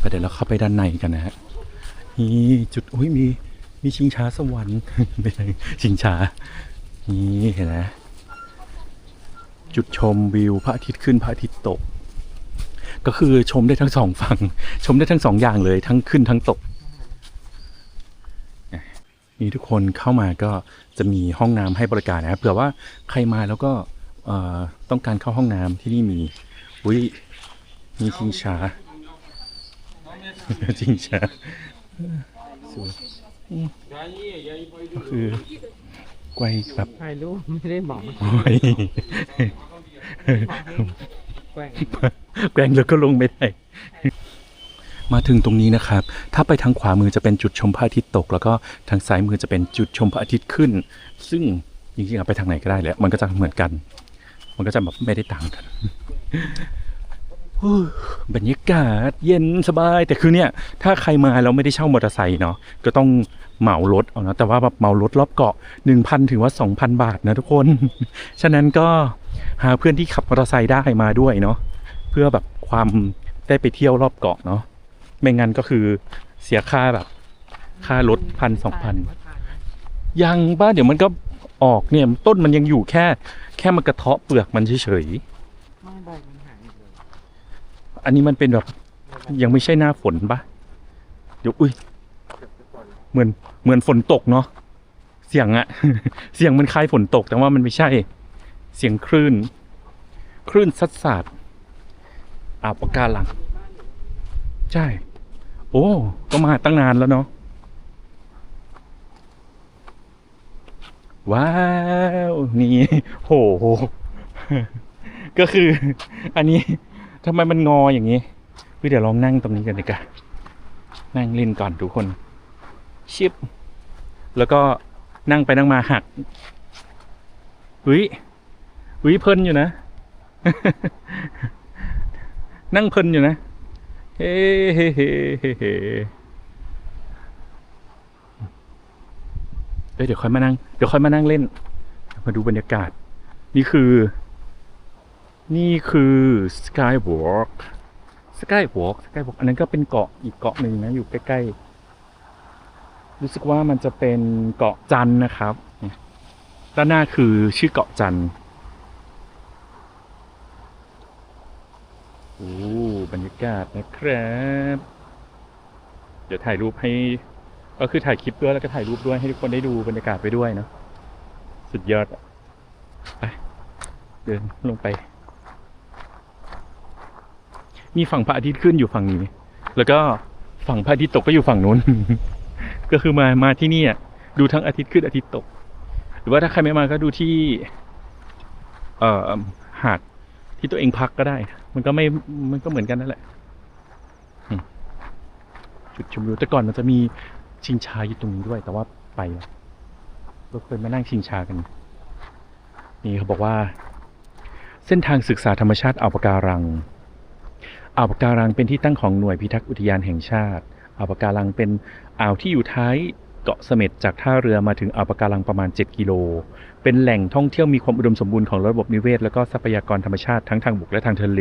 ไปเดี๋ยวเราเข้าไปด้านในกันนะฮะนี่จุดอุ้ยมีมีชิงช้าสวรรค์ไม่ใช่ชิงช้านี่เห็นไหมจุดชมวิวพระอาทิตย์ขึ้นพระอาทิตย์ตก ก็คือชมได้ทั้งสองฝั่งชมได้ทั้งสองอย่างเลยทั้งขึ้นทั้งตกนี่ทุกคนเข้ามาก็จะมีห้องน้ำให้บริการนะเผื่อว่าใครมาแล้วก็เอ่อต้องการเข้าห้องน้ำที่นี่มีอุ้ยมีชิงช้า ชิงช้าสวยอืมก็คือไกวแบบถ่ายรูปไม่ได้บอกโอ้ยแกล้งแกล้งแล้วก็ลงไม่ได้มาถึงตรงนี้นะครับ ถ้าไปทางขวามือจะเป็นจุดชมพระอาทิตย์ตก แล้วก็ทางซ้ายมือจะเป็นจุดชมพระอาทิตย์ขึ้น ซึ่งจริงๆอะไปทางไหนก็ได้แหละ มันก็จะเหมือนกัน มันก็จะแบบไม่ได้ต่างกันฮู้ บรรยากาศเย็นสบาย แต่คือเนี่ย ถ้าใครมาแล้วไม่ได้เช่ามอเตอร์ไซค์เนาะก็ต้องเหมารถเอานะแต่ว่าแบบเหมารถรอบเกาะ 1,000 ถึงว่า 2,000 บาทนะทุกคน ฉะนั้นก็หาเพื่อนที่ขับมอเตอร์ไซค์ได้มาด้วยเนาะเพื่อแบบความได้ไปเที่ยวรอบเกาะเนาะไม่งั้นก็คือเสียค่าแบบ ค่ารถพันสองพันยังป้าเดี๋ยวมันก็ออกเนี่ยต้นมันยังอยู่แค่ แค่มันกระเทาะเปลือกมันเฉยม่ใบมันหายหมดเลย ๆ อันนี้มันเป็นแบบยังไม่ใช่หน้าฝนปะเดี๋ยวอุ้ยเหมือนเหมือนฝนตกเนาะเสียงอะเสียงมันคล้ายฝนตกแต่ว่ามันไม่ใช่เสียงคลื่น คลื่นซัดสาดอ่าวปะการัง ใช่ โอ้ ก็มาตั้งนานแล้วเนาะว้าว นี่โห ก็คือ อันนี้ ทำไมมันงออย่างนี้เฮ้ยเดี๋ยวลองนั่งตรงนี้กันดีกว่านั่งเล่นก่อนทุกคน ชิบ แล้วก็นั่งไปนั่งมาหักอุ้ยอุ้ยเพลินอยู่นะ นั่งเพลินอยู่นะ เฮ้เฮ้เฮ้เฮ้เฮ้เดี๋ยวค่อยมานั่ง เดี๋ยวค่อยมานั่งเล่น มาดูบรรยากาศ นี่คือ นี่คือ Skywalk Skywalk Skywalk อันนั้นก็เป็นเกาะอีกเกาะหนึ่งนะ อยู่ใกล้ๆ รู้สึกว่ามันจะเป็นเกาะจันนะครับ ด้านหน้าคือชื่อเกาะจันโอ้บรรยากาศนะครับ เดี๋ยวถ่ายรูปให้ ก็คือถ่ายคลิปด้วยแล้วก็ถ่ายรูปด้วยให้ทุกคนได้ดูบรรยากาศไปด้วยเนาะสุดยอดอะไปเดินลงไป มีฝั่งพระอาทิตย์ขึ้นอยู่ฝั่งนี้ แล้วก็ฝั่งพระอาทิตย์ตกก็อยู่ฝั่งนู้น ก็คือมามาที่นี่อะดูทั้งอาทิตย์ขึ้นอาทิตย์ตก หรือว่าถ้าใครไม่มาก็ดูที่ เอ่อหาดที่ตัวเองพักก็ได้ มันก็ไม่มันก็เหมือนกันนั่นแหละจุดชมวิวแต่ก่อนมันจะมีชิงช้าอยู่ตรงนี้ด้วย แต่ว่าไปแล้วเราเคยมานั่งชิงช้ากัน นี่เขาบอกว่า เส้นทางศึกษาธรรมชาติอ่าวปะการัง อ่าวปะการังเป็นที่ตั้งของหน่วยพิทักษ์อุทยานแห่งชาติอ่าวปะการังเป็นอ่าวที่อยู่ท้าย เกาะเสม็ดจากท่าเรือมาถึงอ่าวปะการังประมาณ 7 กิโล เป็นแหล่งท่องเที่ยวมีความอุดมสมบูรณ์ของระบบนิเวศ และก็ทรัพยากรธรรมชาติทั้งทางบกและทางทะเล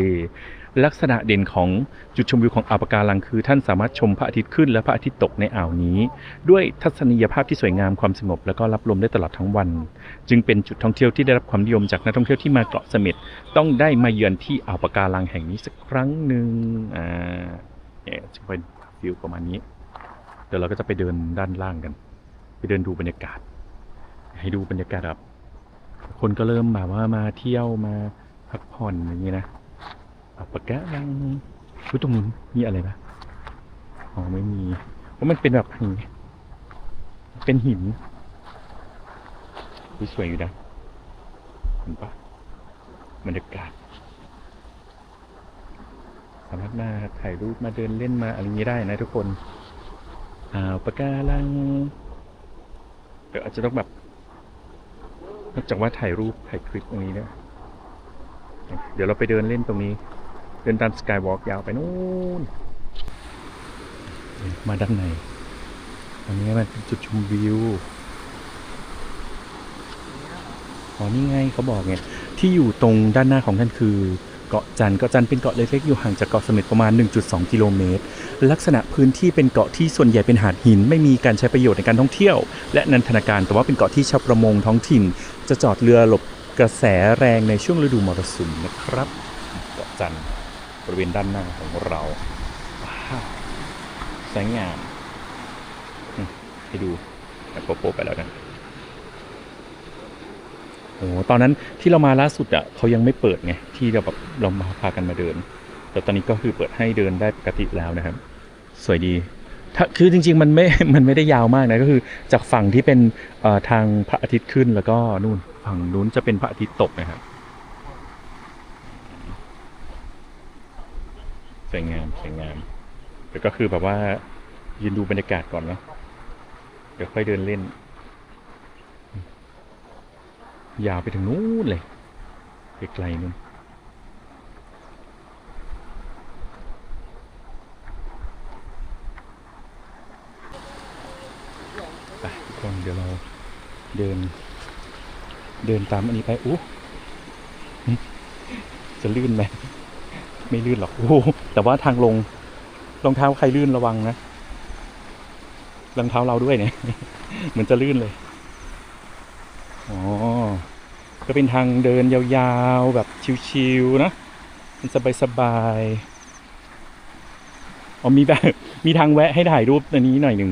ลักษณะเด่นของจุดชมวิวของอ่าวปะการังคือ ท่านสามารถชมพระอาทิตย์ขึ้นและพระอาทิตย์ตกในอ่าวนี้ ด้วยทัศนียภาพที่สวยงามความสงบและก็รับลมได้ตลอดทั้งวัน จึงเป็นจุดท่องเที่ยวที่ได้รับความนิยมจากนักท่องเที่ยวที่มาเกาะเสม็ดต้องได้มาเยือนที่อ่าวปะการังแห่งนี้สักครั้งหนึ่งอ่าเนี่ยจะเป็นวิวประมาณนี้ เดี๋ยวเราก็จะไปเดินด้านล่างกัน ไปเดินดูบรรยากาศ ให้ดูบรรยากาศแบบคนก็เริ่มแบบว่ามาเที่ยวมาพักผ่อนอย่างนี้นะอ่าปะการังรู้ตรงนู้นมีอะไรปะอ๋อไม่มีเพรามันเป็นแบบหินเป็นหินสวยอยู่นะเห็นปะบรรยากาศสามารถมาถ่ายรูปมาเดินเล่นมาอะไรอย่างนี้ได้นะทุกคน อ่าวปะการังเดี๋ยวอาจจะต้องแบบนอกจากว่าถ่ายรูปถ่ายคลิปตรงนี้เนี่ยเดี๋ยวเราไปเดินเล่นตรงนี้ เดินตามสกายวอล์กยาวไปนู่น มาด้านในตรงนี้มันเป็นจุดชมวิวอ๋อนี่ไงเขาบอกไงที่อยู่ตรงด้านหน้าของท่านคือ เกาะจันทร์เกาะจันทร์เป็นเกาะเล็กๆอยู่ห่างจากเกาะเสม็ดประมาณ 1.2 กิโลเมตร ลักษณะพื้นที่เป็นเกาะที่ส่วนใหญ่เป็นหาดหิน ไม่มีการใช้ประโยชน์ในการท่องเที่ยว และนันทนาการ แต่ว่าเป็นเกาะที่ชาวประมงท้องถิ่น จะจอดเรือหลบกระแสแรงในช่วงฤดูมรสุมนะครับ เกาะจันทร์บริเวณด้านหน้าของเราสวยงามให้ดูแบบโป๊ะไปแล้วกัน โอ้โหตอนนั้นที่เรามาล่าสุดอะเขายังไม่เปิดไงที่เราแบบเรามาพากันมาเดิน แต่ตอนนี้ก็คือเปิดให้เดินได้ปกติแล้วนะครับ สวยดีถ้าคือจริง ๆ มันไม่ มันไม่ได้ยาวมากนะก็คือจากฝั่งที่เป็นทางพระอาทิตย์ขึ้นแล้วก็นู่นฝั่งนู้นจะเป็นพระอาทิตย์ตกนะครับสวยงามสวยงามแล้วก็คือแบบว่ายืนดูบรรยากาศก่อนเนาะเดี๋ยวค่อยเดินเล่น ยาวไปถึงนู้นเลยไกลๆนู้นไปทุกคนเดี๋ยวเราเดิน เดินตามอันนี้ไปอู้จะลื่นไหมไม่ลื่นหรอกโอ้แต่ว่าทางลงรองเท้าใครลื่นระวังนะรองเท้าเราด้วยเนี่ย เหมือนจะลื่นเลย อ๋อ ก็เป็นทางเดินยาวๆแบบชิวๆนะมันสบายๆอ๋อมีแบบมีทางแวะให้ถ่ายรูปอันนี้หน่อยหนึ่ง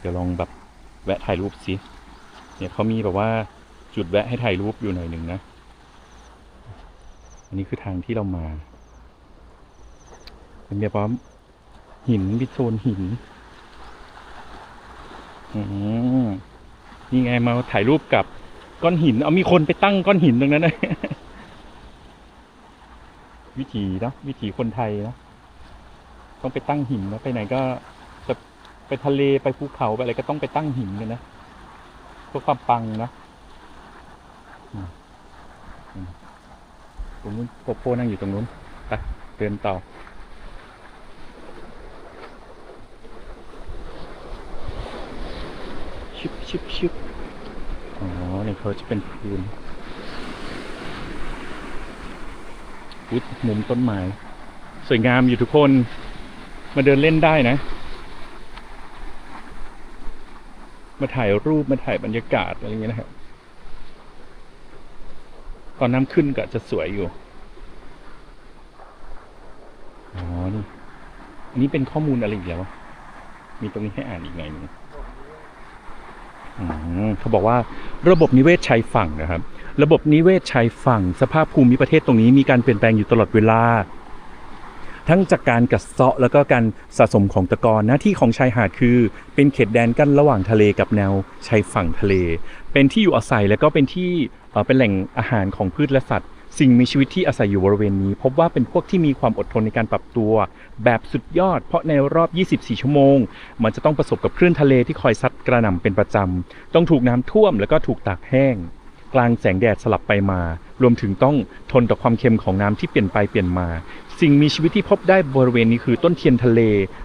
เดี๋ยวลองแบบแวะถ่ายรูปสิเนี่ยเขามีแบบว่าจุดแวะให้ถ่ายรูปอยู่หน่อยหนึ่งนะ อันนี้คือทางที่เรามาเป็นแบบว่าหินพิโซนหิน นี่ไงมาถ่ายรูปกับก้อนหิน เอามีคนไปตั้งก้อนหินตรงนั้นนะวิถีเนะวิถีคนไทยเนะต้องไปตั้งหินนะไปไหนก็จะไปทะเลไปภูเขาไปอะไรก็ต้องไปตั้งหินกันนะเพื่อความปังนะอืมอืมตรงนู้นโกโปนั่งอยู่ตรงนู้นไปเดินต่อ ชิบชิบอ๋อเนี่ยเขาจะเป็นพื้นอุ๊ยมุมต้นไม้สวยงามอยู่ทุกคนมาเดินเล่นได้นะ มาถ่ายรูปมาถ่ายบรรยากาศอะไรอย่างเงี้ยนะครับตอนน้ำขึ้นก็จะสวยอยู่อ๋อนี่อันนี้เป็นข้อมูลอะไรอีกแล้ว มีตรงนี้ให้อ่านอีกหน่อยนึง เขาบอกว่าระบบนิเวศชายฝั่งนะครับ ระบบนิเวศชายฝั่ง สภาพภูมิประเทศตรงนี้มีการเปลี่ยนแปลงอยู่ตลอดเวลา ทั้งจากการกัดเซาะแล้วก็การสะสมของตะกอนหน้าที่ของชายหาดคือ เป็นเขตแดนกั้นระหว่างทะเลกับแนวชายฝั่งทะเล เป็นที่อยู่อาศัยแล้วก็เป็นที่เอ่อเป็นแหล่งอาหารของพืชและสัตว์ สิ่งมีชีวิตที่อาศัยอยู่บริเวณนี้ พบว่าเป็นพวกที่มีความอดทนในการปรับตัว แบบสุดยอด เพราะในรอบ 24 ชั่วโมง มันจะต้องประสบกับคลื่นทะเลที่คอยซัดกระหน่ำเป็นประจำ ต้องถูกน้ำท่วมแล้วก็ถูกตากแห้ง กลางแสงแดดสลับไปมา รวมถึงต้องทนต่อความเค็มของน้ำที่เปลี่ยนไปเปลี่ยนมา สิ่งมีชีวิตที่พบได้บริเวณนี้คือต้นเทียนทะเล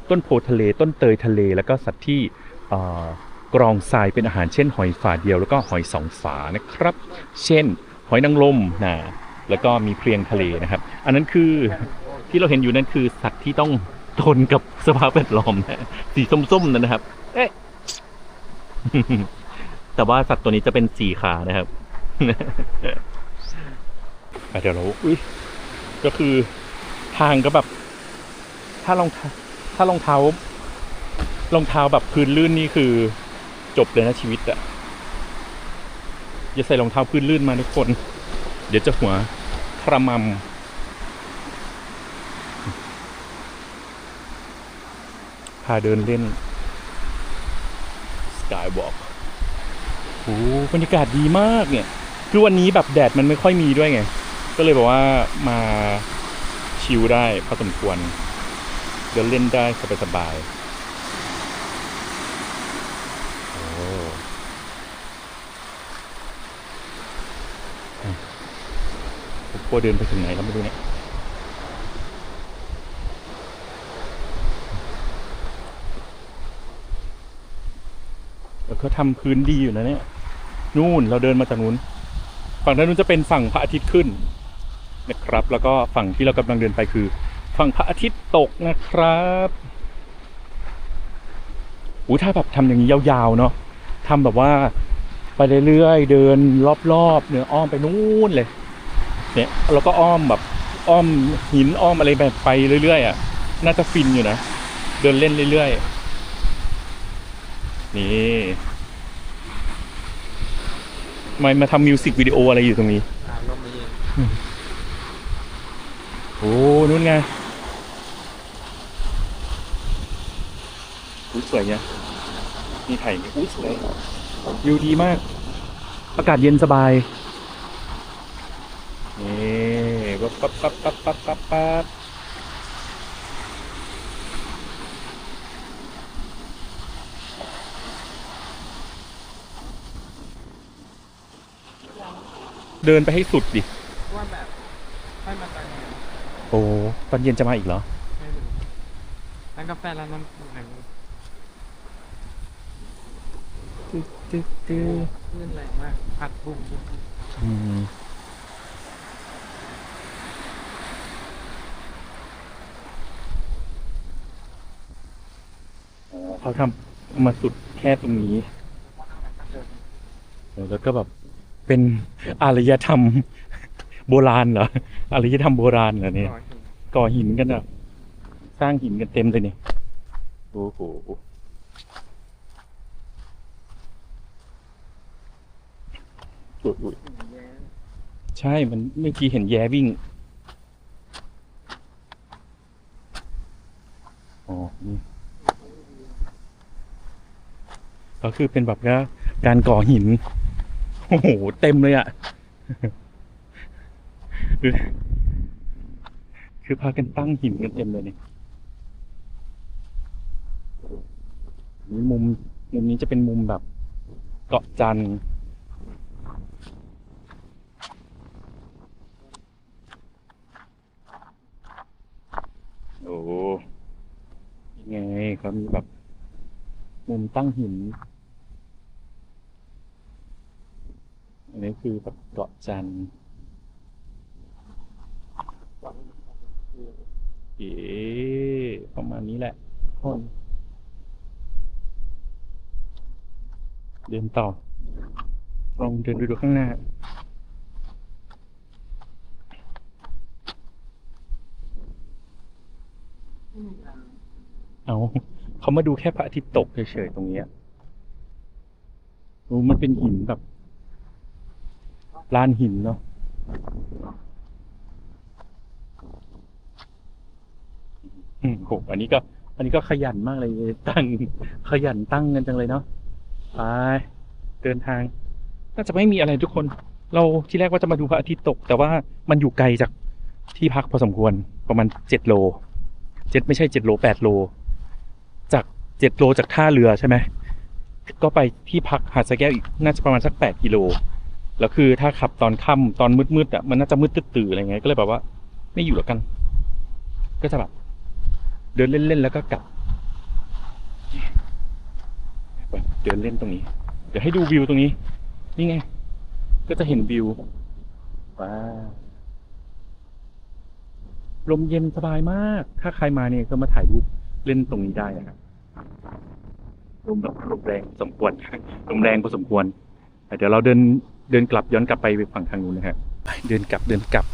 ต้นโพทะเล ต้นเตยทะเล แล้วก็สัตว์ที่กรองทรายเป็นอาหารเช่น หอยฝาเดียวแล้วก็หอยสองฝานะครับ เช่น หอยนางรมนะ แล้วก็มีเพลียงทะเลนะครับ อันนั้นคือที่เราเห็นอยู่นั่นคือสัตว์ที่ต้องทนกับสภาพแวดล้อมนะสีส้มๆนั่นนะครับ เอ๊ะแต่ว่าสัตว์ตัวนี้จะเป็นสี่ขานะครับเดี๋ยวเราอุ้ยก็คือทางก็แบบ ถ้ารองถ้ารองเท้ารองเท้าแบบพื้นลื่นนี่คือจบเลยนะชีวิตอะอย่าใส่รองเท้าพื้นลื่นมาทุกคน เดี๋ยวจะหัว คระมำพาเดินเล่น สกายวอล์กโอ้บรรยากาศดีมากเนี่ย คือวันนี้แบบแดดมันไม่ค่อยมีด้วยไง ก็เลยบอกว่ามาชิลได้พอสมควร เดินเล่นได้สบายๆอ้อะผม กลัวเดินไปถึงไหนแล้วไม่รู้เนี่ยแล้วก็ทำพื้นดีอยู่นะเนี่ย นู่นเราเดินมาจากนู้น ฝั่งด้านนู้นจะเป็นฝั่งพระอาทิตย์ขึ้นนะครับ แล้วก็ฝั่งที่เรากำลังเดินไปคือ ฝั่งพระอาทิตย์ตกนะครับอู้ถ้าแบบทำอย่างนี้ยาวๆเนาะทำแบบว่าไปเรื่อยๆเดินรอบๆเนี่ยอ้อมไปนู่นเลย เนี่ยแล้วก็อ้อมแบบอ้อมหินอ้อมอะไรแบบไปเรื่อยๆอะน่าจะฟินอยู่นะเดินเล่นเรื่อยๆนี่ทำไมมาทำมิวสิกวิดีโออะไรอยู่ตรงนี้อ่าลมมาเย็นโอ้นู่นไงอุ้ยสวยเนี่ยนี่ถ่ายนี่อุ้ยสวยวิวดีมาก อากาศเย็นสบาย นี่ ปั๊บปั๊บปั๊บปั๊บปั๊บปั๊บเดินไปให้สุดดิ ว่าแบบให้มาตอนนี้โอ้ตอนเย็นจะมาอีกเหรอ ไม่รู้ร้านกาแฟร้านนั้นไหนไม่รู้ตึ๊ดตึ๊ดตึ๊ดคลื่นแรงมากพัดบุ้มบุ้มอืม เขาทำมาสุดแค่ตรงนี้ แล้วก็แบบเป็นอารยธรรมโบราณเหรออารยธรรมโบราณเหรอเนี่ยก่อหินกันอะ สร้างหินกันเต็มเลยเนี่ยโอ้โหอุ๊ยใช่มันเมื่อกี้เห็นแย้วิ่งอ๋อนี่ ก็คือเป็นแบบว่าการก่อหิน โอ้โห เต็มเลยอะ่ะ คือพากันตั้งหินกันเต็มเลยเนี่ยนี่มุมมุมนี้จะเป็นมุมแบบเกาะจันทร์โอ้ยังไงเขามีแบบ มุมตั้งหิน อันนี้คือแบบเกาะจันทร์เอ๋ประมาณนี้แหละทุกคนเดินต่อ ลองเดินดูดูข้างหน้าเอาเขามาดูแค่พระอาทิตย์ตกเฉยๆตรงเนี้ยโอ้มันเป็นหินแบบ ลานหินเนาะอืมโหอันนี้ก็ อันนี้ก็ขยันมากเลย ตั้ง ขยันตั้งกันจังเลยเนาะไปเดินทาง น่าจะไม่มีอะไรทุกคน เราที่แรกว่าจะมาดูพระอาทิตย์ตก แต่ว่ามันอยู่ไกลจากที่พักพอสมควรประมาณเจ็ดโลเจ็ดไม่ใช่เจ็ดโลแปดโล จากเจ็ดโลจากท่าเรือใช่ไหมก็ไปที่พักหาดสะแก้วอีกน่าจะประมาณสักแปดกิโล แล้วคือถ้าขับตอนค่ำตอนมืดๆอะมันน่าจะมืดตื่นอะไรเงี้ยก็เลยแบบว่า ไม่อยู่แล้วกัน ก็จะแบบเดินเล่นๆแล้วก็กลับเดินเล่นตรงนี้ เดี๋ยวให้ดูวิวตรงนี้ นี่ไง ก็จะเห็นวิวว้าลมเย็นสบายมาก ถ้าใครมาเนี่ยก็มาถ่ายรูปเล่นตรงนี้ได้นะครับลมแบบลมแรงสมควรลมแรงพอสมควร เดี๋ยวเราเดิน เดินกลับย้อนกลับไปฝั่งทางนู้นนะฮะไปเดินกลับเดินกลับ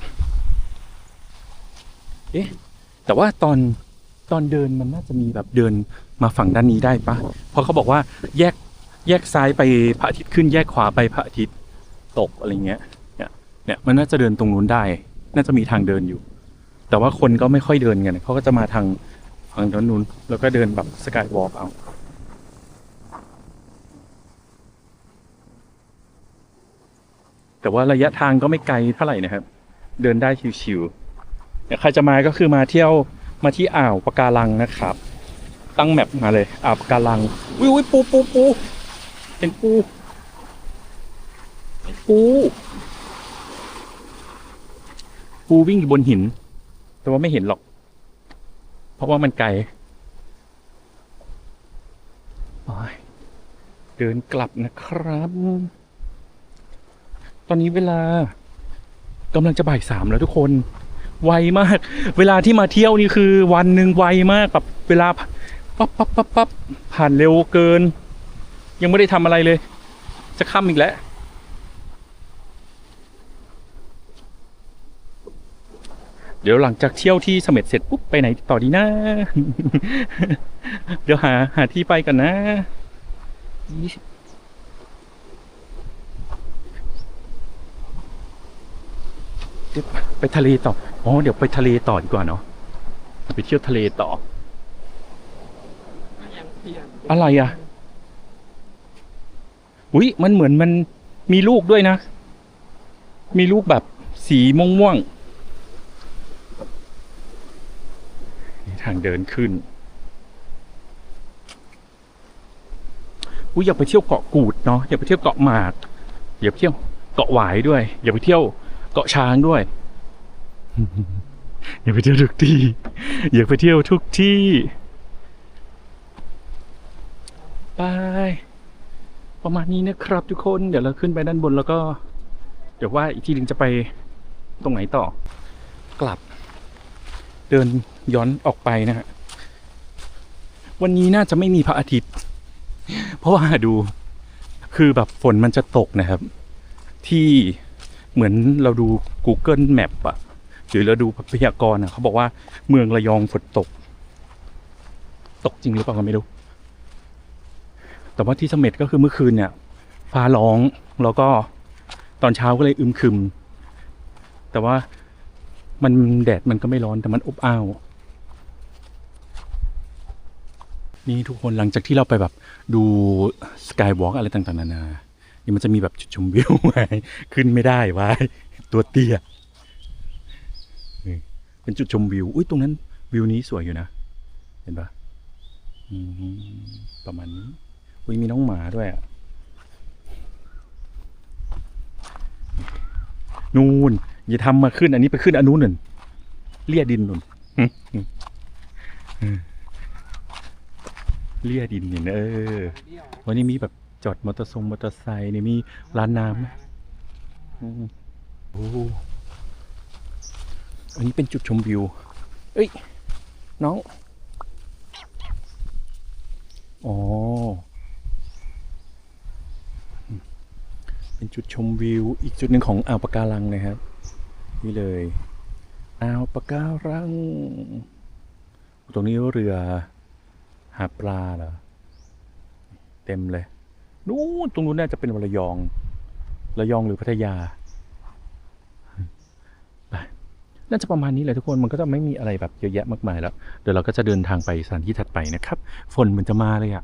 เอ๊ะแต่ว่าตอนตอนเดินมันน่าจะมีแบบเดินมาฝั่งด้านนี้ได้ปะเพราะเขาบอกว่าแยกแยกซ้ายไปพระอาทิตย์ขึ้นแยกขวาไปพระอาทิตย์ตกอะไรเงี้ย เนี่ยเนี่ยมันน่าจะเดินตรงนู้นได้ น่าจะมีทางเดินอยู่ แต่ว่าคนก็ไม่ค่อยเดินกันเขาก็จะมาทางฝั่งด้านนู้นแล้วก็เดินแบบสกายวอล์กเอา แต่ว่าระยะทางก็ไม่ไกลเท่าไหร่นะครับ เดินได้ชิวๆใครจะมาก็คือมาเที่ยวมาที่อ่าวปะการังนะครับ ตั้งแมปมาเลยอ่าวปะการังวิวปูปูปูเห็นปูเห็นปูปูวิ่งอยู่บนหิน แต่ว่าไม่เห็นหรอก เพราะว่ามันไกลเดินกลับนะครับ ตอนนี้เวลากำลังจะบ่ายสามแล้วทุกคน ไวมาก เวลาที่มาเที่ยวนี่คือวันหนึ่งไวมากแบบเวลาปั๊บปั๊บปั๊บปั๊บผ่านเร็วเกิน ยังไม่ได้ทำอะไรเลย จะค่ำอีกแล้วเดี๋ยวหลังจากเที่ยวที่สม็ดเสร็จปุ๊บไปไหนต่อดีนะ เดี๋ยวหาหาที่ไปกันนะเดี๋ยว ไปทะเลต่อ อ๋อ เดี๋ยวไปทะเลต่อดีกว่าเนาะ ไปเที่ยวทะเลต่อ อะไรอะ อุ้ยมันเหมือนมันมีลูกด้วยนะ มีลูกแบบสีม่วงม่วงๆทางเดินขึ้น อุ้ยอยาไปเที่ยวเกาะกูดเนาะ อยาไปเที่ยวเกาะหมาก อยาไปเที่ยวเกาะหวายด้วย อยาไปเที่ยว เกาะช้างด้วย อยากไปเที่ยวทุกที่ อยากไปเที่ยวทุกที่ ไปประมาณนี้นะครับทุกคนเดี๋ยวเราขึ้นไปด้านบนแล้วก็ เดี๋ยวว่าอีกทีหนึงจะไปตรงไหนต่อ กลับ เดินย้อนออกไปนะฮะวันนี้น่าจะไม่มีพระอาทิตย์ เพราะว่าดูคือแบบฝนมันจะตกนะครับ ที่ เหมือนเราดู Google Map อะหรือเราดูพยากรณ์อะเขาบอกว่าเมืองระยองฝนตก ตกจริงหรือเปล่าก็ไม่รู้ แต่ว่าที่สม็ดก็คือเมื่อคืนเนี่ยฟ้าร้องแล้วก็ตอนเช้าก็เลยอึมครึม แต่ว่ามันแดดมันก็ไม่ร้อนแต่มันอบอ้าวนี่ทุกคนหลังจากที่เราไปแบบดูสกายวอล์กอะไรต่างๆนานานี่ มันจะมีแบบจุดชมวิวไว้ขึ้นไม่ได้ไว้ตัวเตี้ยเป็นจุดชมวิว อุ้ยตรงนั้นวิวนี้สวยอยู่นะ เห็นปะประมาณนี้อุ้ยมีน้องหมาด้วยอะนู่นอย่าทำมาขึ้น อันนี้ไปขึ้นอันนู้นหนึ่งเลี่ยดินนุ่นเลี่ยดินเนี่ยเออ วันนี้มีแบบ จอดมอเตอร์ทรงมอเตอร์ไซค์เนี่ยมีร้านน้ำไหมอืมโอ้อันนี้เป็นจุดชมวิว เอ้ย น้อง อ๋อ เป็นจุดชมวิว อีกจุดหนึ่งของอ่าวปะการังนะครับ นี่เลย อ่าวปะการัง ตรงนี้เรือหาปลาเหรอ เต็มเลย นู้นตรงนู้นน่าจะเป็นระยอง ระยองหรือพัทยาไปน่าจะประมาณนี้แหละทุกคน มันก็จะไม่มีอะไรแบบเยอะแยะมากมายแล้ว เดี๋ยวเราก็จะเดินทางไปสถานที่ถัดไปนะครับ ฝนมันจะมาเลยอะ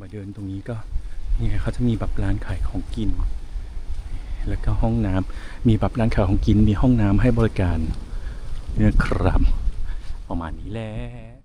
มาเดินตรงนี้ก็นี่ไงเขาจะมีแบบร้านขายของกิน แล้วก็ห้องน้ำมีแบบร้านขายของกิน มีห้องน้ำให้บริการเนี่ยครับ ประมาณนี้แหละ